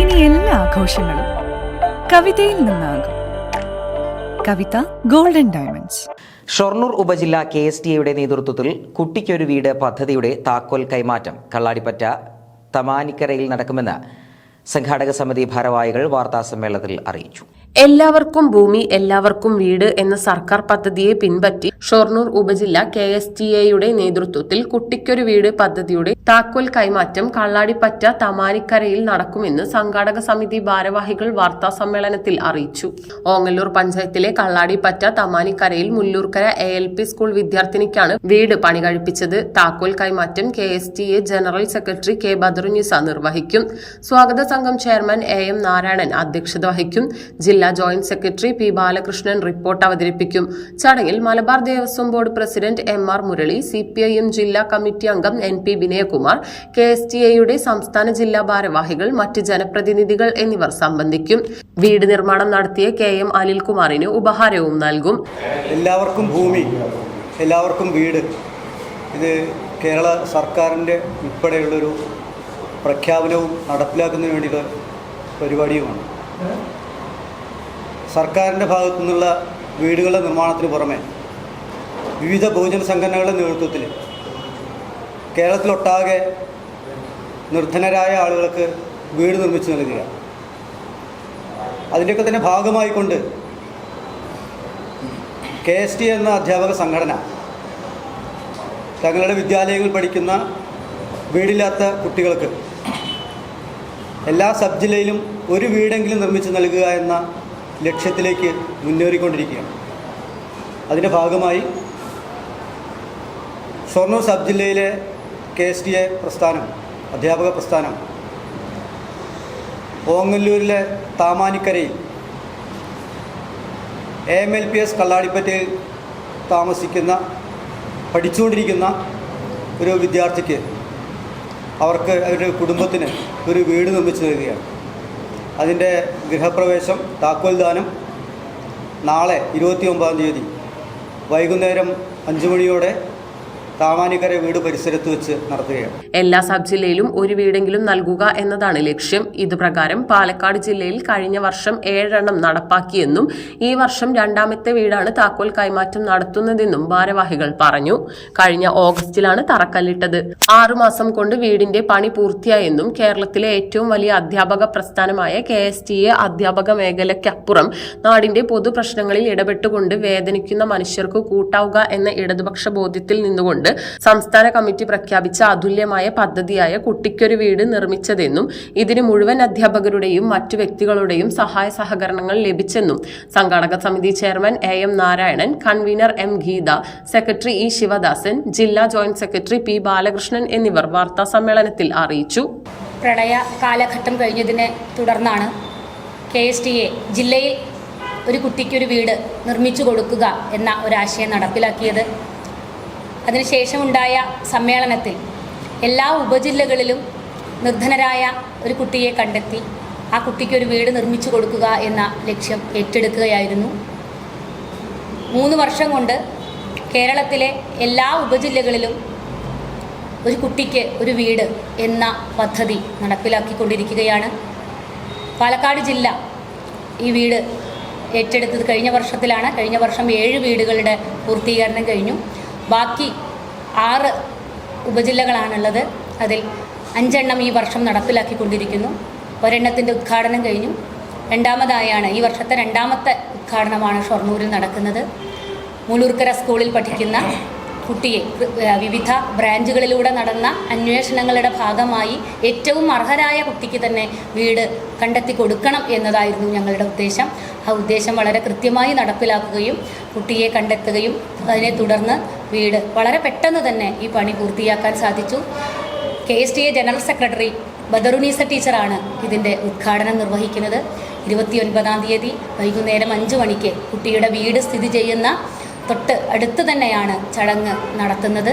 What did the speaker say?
ഇനി എല്ലാ ആഘോഷങ്ങളും കവിതയിൽ നിന്നാകും. കവിത ഗോൾഡൻ ഡയമണ്ട്സ് ഷൊർണൂർ ഉപജില്ല കെ എസ് ടി എയുടെ നേതൃത്വത്തിൽ കുട്ടിക്കൊരു വീട് പദ്ധതിയുടെ താക്കോൽ കൈമാറ്റം കള്ളാടിപ്പറ്റ തമാനിക്കരയിൽ നടക്കുമെന്ന് സംഘാടക സമിതി ഭാരവാഹികൾ വാർത്താ സമ്മേളനത്തിൽ അറിയിച്ചു. എല്ലാവർക്കും ഭൂമി എല്ലാവർക്കും വീട് എന്ന സർക്കാർ പദ്ധതിയെ പിൻപറ്റി ഷൊർണൂർ ഉപജില്ല കെ എസ് ടി എയുടെ നേതൃത്വത്തിൽ കുട്ടിക്കൊരു വീട് പദ്ധതിയുടെ താക്കോൽ കൈമാറ്റം കള്ളാടിപ്പറ്റ തമാനിക്കരയിൽ നടക്കുമെന്ന് സംഘാടക സമിതി ഭാരവാഹികൾ വാർത്താ സമ്മേളനത്തിൽ അറിയിച്ചു. ഓങ്ങല്ലൂർ പഞ്ചായത്തിലെ Kalladipatta തമാനിക്കരയിൽ Mullurkara A L P school വിദ്യാർത്ഥിനിക്കാണ് വീട് പണി കഴിപ്പിച്ചത് താക്കോൽ കൈമാറ്റം K S T A general secretary K Badarunisa നിർവഹിക്കും. സ്വാഗത സംഘം ചെയർമാൻ എ എം നാരായണൻ അധ്യക്ഷത വഹിക്കും. ജില്ലാ joint secretary P Balakrishnan report അവതരിപ്പിക്കും. ചടങ്ങിൽ Malabar Devaswom board president M R Murali C P I M ജില്ലാ കമ്മിറ്റി അംഗം N P Vinayakumar K S T എയുടെ സംസ്ഥാന ജില്ലാ ഭാരവാഹികൾ മറ്റ് ജനപ്രതിനിധികൾ എന്നിവർ സംബന്ധിക്കും. വീട് നിർമ്മാണം നടത്തിയ കെ എം അനിൽകുമാറിന് ഉപഹാരവും നൽകും. എല്ലാവർക്കും ഭൂമി എല്ലാവർക്കും വീട്. ഇത് കേരള സർക്കാരിന്റെ ഉൾപ്പെടെയുള്ളൊരു പ്രഖ്യാപനവും നടപ്പിലാക്കുന്നതിന് വേണ്ടിയുള്ള പരിപാടിയുമാണ്. സർക്കാരിന്റെ ഭാഗത്തു നിന്നുള്ള വീടുകളുടെ നിർമ്മാണത്തിന് പുറമെ വിവിധ ബഹുജന സംഘടനകളുടെ നേതൃത്വത്തിൽ കേരളത്തിലൊട്ടാകെ നിർധനരായ ആളുകൾക്ക് വീട് നിർമ്മിച്ചു നൽകുക. അതിന്റെയൊക്കെ തന്നെ ഭാഗമായിക്കൊണ്ട് കെ എസ് ടി എന്ന അധ്യാപക സംഘടന തങ്ങളുടെ വിദ്യാലയങ്ങളിൽ പഠിക്കുന്ന വീടില്ലാത്ത കുട്ടികൾക്ക് എല്ലാ സബ് ജില്ലയിലും ഒരു വീടെങ്കിലും നിർമ്മിച്ച് നൽകുക എന്ന ലക്ഷ്യത്തിലേക്ക് മുന്നേറിക്കൊണ്ടിരിക്കുകയാണ്. അതിന്റെ ഭാഗമായി ഷൊർണൂർ സബ് ജില്ലയിലെ കെ എസ് ടി എ പ്രസ്ഥാനം അധ്യാപക പ്രസ്ഥാനം ഓങ്ങല്ലൂരിലെ താമാനിക്കരയിൽ A M L P S കള്ളാടിപ്പറ്റയിൽ താമസിക്കുന്ന പഠിച്ചുകൊണ്ടിരിക്കുന്ന ഒരു വിദ്യാർത്ഥിക്ക് അവർക്ക് അവരുടെ കുടുംബത്തിന് ഒരു വീട് നിർമ്മിച്ചു നൽകുകയാണ് അതിന്റെ ഗൃഹപ്രവേശം താക്കോൽ ദാനം നാളെ ഇരുപത്തി ഒമ്പതാം തീയതി. വൈകുന്നേരം അഞ്ചു മണിയോടെ താമാനിക്കര വീട് പരിസരത്ത് വെച്ച് നടത്തുകയാണ്. എല്ലാ സബ് ജില്ലയിലും ഒരു വീടെങ്കിലും നൽകുക എന്നതാണ് ലക്ഷ്യം. ഇതുപ്രകാരം പാലക്കാട് ജില്ലയിൽ കഴിഞ്ഞ വർഷം ഏഴെണ്ണം നടപ്പാക്കിയെന്നും ഈ വർഷം രണ്ടാമത്തെ വീടാണ് താക്കോൽ കൈമാറ്റം നടത്തുന്നതെന്നും ഭാരവാഹികൾ പറഞ്ഞു. കഴിഞ്ഞ ഓഗസ്റ്റിലാണ് തറക്കല്ലിട്ടത്. ആറുമാസം കൊണ്ട് വീടിന്റെ പണി പൂർത്തിയായെന്നും കേരളത്തിലെ ഏറ്റവും വലിയ അധ്യാപക പ്രസ്ഥാനമായ കെ എസ് ടി എ അധ്യാപക മേഖലയ്ക്കപ്പുറം നാടിന്റെ പൊതുപ്രശ്നങ്ങളിൽ ഇടപെട്ടുകൊണ്ട് വേദനിക്കുന്ന മനുഷ്യർക്ക് കൂട്ടാവുക എന്ന ഇടതുപക്ഷ ബോധ്യത്തിൽ നിന്നുകൊണ്ട് സംസ്ഥാന കമ്മിറ്റി പ്രഖ്യാപിച്ച അതുല്യമായ പദ്ധതിയായ കുട്ടിക്കൊരു വീട് നിർമ്മിച്ചതെന്നും ഇതിന് മുഴുവൻ അധ്യാപകരുടെയും മറ്റു വ്യക്തികളുടെയും സഹായ സഹകരണങ്ങൾ ലഭിച്ചെന്നും സംഘാടക സമിതി chairman A M Narayanan convener M Geetha secretary E Sivadasan ജില്ലാ ജോയിന്റ് സെക്രട്ടറി പി ബാലകൃഷ്ണൻ എന്നിവർ വാർത്താ സമ്മേളനത്തിൽ അറിയിച്ചു. പ്രളയ കാലഘട്ടം കഴിഞ്ഞതിനെ തുടർന്നാണ് കെ എസ് ടി എ ജില്ലയിൽ ഒരു കുട്ടിക്കൊരു വീട് നിർമ്മിച്ചു കൊടുക്കുക എന്ന ഒരാശയം നടപ്പിലാക്കിയത്. അതിനുശേഷമുണ്ടായ സമ്മേളനത്തിൽ എല്ലാ ഉപജില്ലകളിലും നിർധനരായ ഒരു കുട്ടിയെ കണ്ടെത്തി ആ കുട്ടിക്കൊരു വീട് നിർമ്മിച്ചു കൊടുക്കുക എന്ന ലക്ഷ്യം ഏറ്റെടുക്കുകയായിരുന്നു. മൂന്ന് വർഷം കൊണ്ട് കേരളത്തിലെ എല്ലാ ഉപജില്ലകളിലും ഒരു കുട്ടിക്ക് ഒരു വീട് എന്ന പദ്ധതി നടപ്പിലാക്കിക്കൊണ്ടിരിക്കുകയാണ്. പാലക്കാട് ജില്ല ഈ വീട് ഏറ്റെടുത്തത് കഴിഞ്ഞ വർഷത്തിലാണ്. കഴിഞ്ഞ വർഷം ഏഴ് വീടുകളുടെ പൂർത്തീകരണം കഴിഞ്ഞു. ബാക്കി ആറ് ഉപജില്ലകളാണുള്ളത്. അതിൽ അഞ്ചെണ്ണം ഈ വർഷം നടപ്പിലാക്കിക്കൊണ്ടിരിക്കുന്നു. ഒരെണ്ണത്തിന്റെ ഉദ്ഘാടനം കഴിഞ്ഞു. രണ്ടാമതായാണ് ഈ വർഷത്തെ രണ്ടാമത്തെ ഉദ്ഘാടനമാണ് ഷൊർണൂരിൽ നടക്കുന്നത്. മുലൂർക്കര സ്കൂളിൽ പഠിക്കുന്ന കുട്ടിയെ വിവിധ ബ്രാഞ്ചുകളിലൂടെ നടന്ന അന്വേഷണങ്ങളുടെ ഭാഗമായി ഏറ്റവും അർഹരായ കുട്ടിക്ക് തന്നെ വീട് കണ്ടെത്തി കൊടുക്കണം എന്നതായിരുന്നു ഞങ്ങളുടെ ഉദ്ദേശം. ആ ഉദ്ദേശം വളരെ കൃത്യമായി നടപ്പിലാക്കുകയും കുട്ടിയെ കണ്ടെത്തുകയും അതിനെ തുടർന്ന് വീട്. വളരെ പെട്ടെന്ന് തന്നെ ഈ പണി പൂർത്തിയാക്കാൻ സാധിച്ചു. K S T A general secretary Badarunisa ടീച്ചറാണ് ഇതിന്റെ ഉദ്ഘാടനം നിർവഹിക്കുന്നത്. ഇരുപത്തിയൊൻപതാം തീയതി വൈകുന്നേരം അഞ്ച് മണിക്ക് കുട്ടിയുടെ വീട് സ്ഥിതി ചെയ്യുന്ന തൊട്ട് അടുത്ത് തന്നെയാണ് ചടങ്ങ് നടത്തുന്നത്.